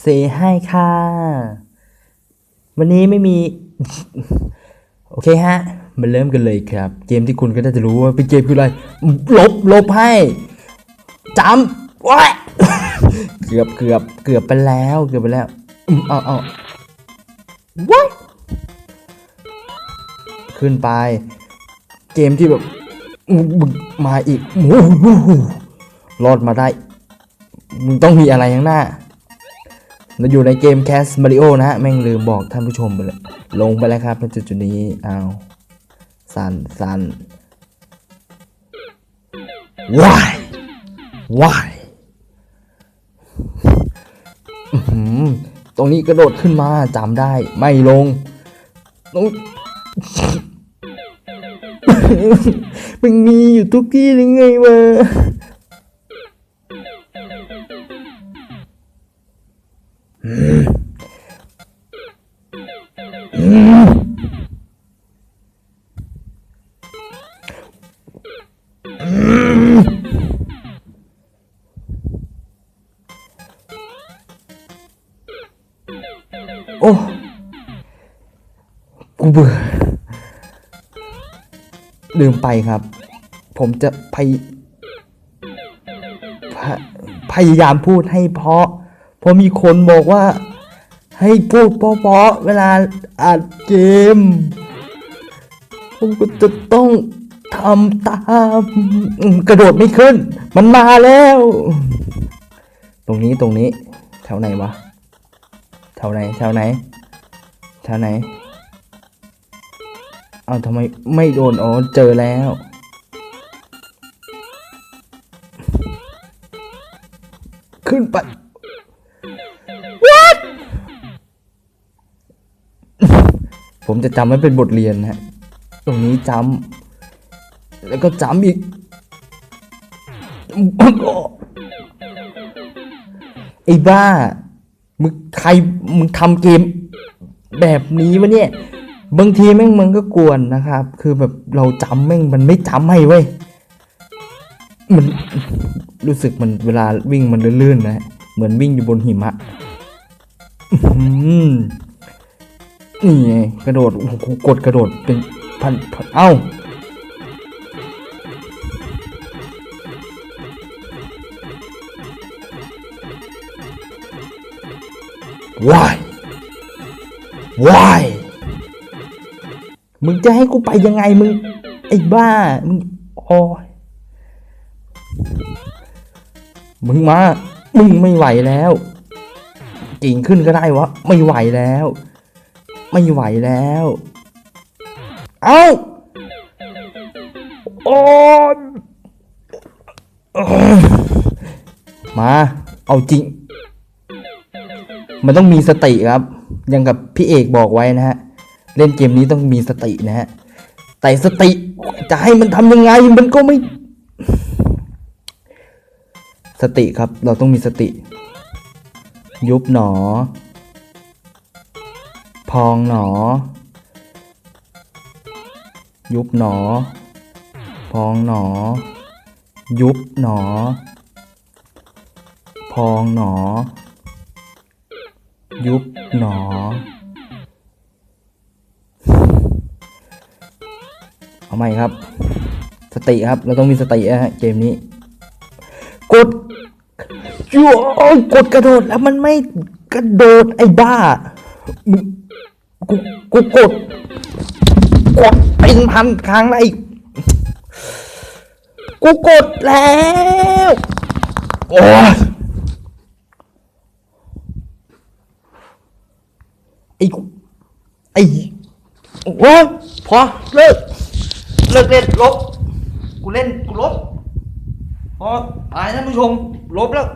เซให้ค่ะ วันนี้ไม่มี โอเคฮะ มาเริ่มกันเลยครับ เกมที่คุณก็น่าจะรู้ว่าเป็นเกมคืออะไร ลบ ลบให้จำว้าเกือบเกือบเกือบไปแล้ว เกือบไปแล้วอืมเอาเอาว้าขึ้นไป เกมที่แบบมาอีกหรอดมาได้ มึงต้องมีอะไรข้างหน้า เราอยู่ในเกมแคสมาริโอนะฮะ แม่งลืมบอกท่านผู้ชมไปเลย ลงไปแล้วครับจุดจุดนี้เอาวสันสันว้ายว้ายตรงนี้กระโดดขึ้นมาจำได้ไม่ลงตรงมันมีอยู่ทุกที่ยังไงวะ โอ้กูเบื่อลืมไปครับ ผมจะพยพพยายามพูดให้เพราะ เพราะมีคนบอกว่า ให้พูดเพราะๆเวลาอัดเกม ผมก็จะต้องทำตามอืมกระโดดไม่ขึ้น มันมาแล้ว ตรงนี้ตรงนี้แถวไหนวะแถวไหนแถวไหนแถวไหนเอาทำไมไม่โดนอ๋อเจอแล้วขึ้นไป ผมจะจำไว้เป็นบทเรียนนะฮะตรงนี้จำแล้วก็จำอีก ไอ้บ้า มึงใครมึงทำเกม แบบนี้วะเนี่ย บางทีแม่งมันก็กวนนะครับ คือแบบเราจำแม่งมันไม่จำให้เว้ย มันรู้สึกมันเวลาวิ่งมันลื่นๆนะ เหมือนวิ่งอยู่บนหิมะ อื้อหือ นี่ไงกระโดดโอ้โหกูกดกระโดดเป็นพันพันเอ้า why why มึงจะให้กูไปยังไงมึง ไอ้บ้า มึงโอ้ยมึงมา มึงไม่ไหวแล้วกิ่งขึ้นก็ได้วะ ไม่ไหวแล้ว ไม่ไหวแล้ว เอ้าโอ้ยมา เอาจริง มันต้องมีสติครับ ยังกับพี่เอกบอกไว้นะฮะ เล่นเกมนี้ต้องมีสตินะฮะ แต่สติ จะให้มันทำยังไงมันก็ไม่ สติครับ เราต้องมีสติ ยุบหนอ พองหนอ ยุบหนอ พองหนอ ยุบหนอ พองหนอ ยุบหนอ เอาใหม่ครับ สติครับ เราต้องมีสตินะฮะเกมนี้ กดโอ้ยกดกระโดดแล้วมันไม่กระโดดไอ้บ้ามึง กูกูกดกดเป็นพันครั้งแล้วอ้กูกดแล้วโอ้ยไอ้กูไอ้โอ้ยพอเลิกเลิกเล่นลบกูเล่นกูลบพอตายท่านผู้ชมลบแล้ว